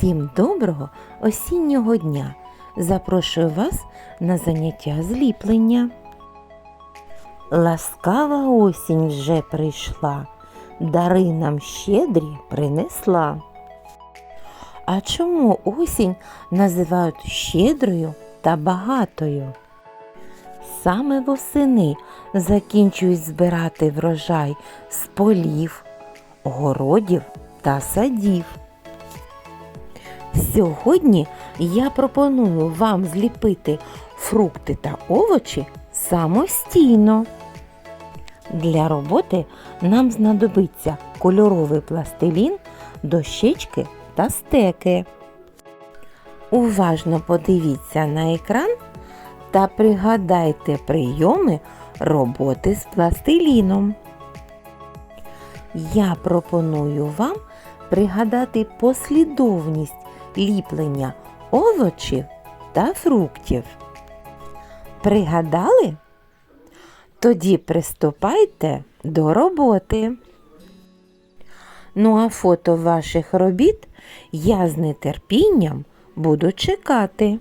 Всім доброго осіннього дня! Запрошую вас на заняття зліплення. Ласкава осінь вже прийшла, дари нам щедрі принесла. А чому осінь називають щедрою та багатою? Саме восени закінчують збирати врожай з полів, городів та садів. Сьогодні я пропоную вам зліпити фрукти та овочі самостійно. Для роботи нам знадобиться кольоровий пластилін, дощечки та стеки. Уважно подивіться на екран та пригадайте прийоми роботи з пластиліном. Я пропоную вам пригадати послідовність ліплення овочів та фруктів. Пригадали? Тоді приступайте до роботи. Ну а фото ваших робіт я з нетерпінням буду чекати.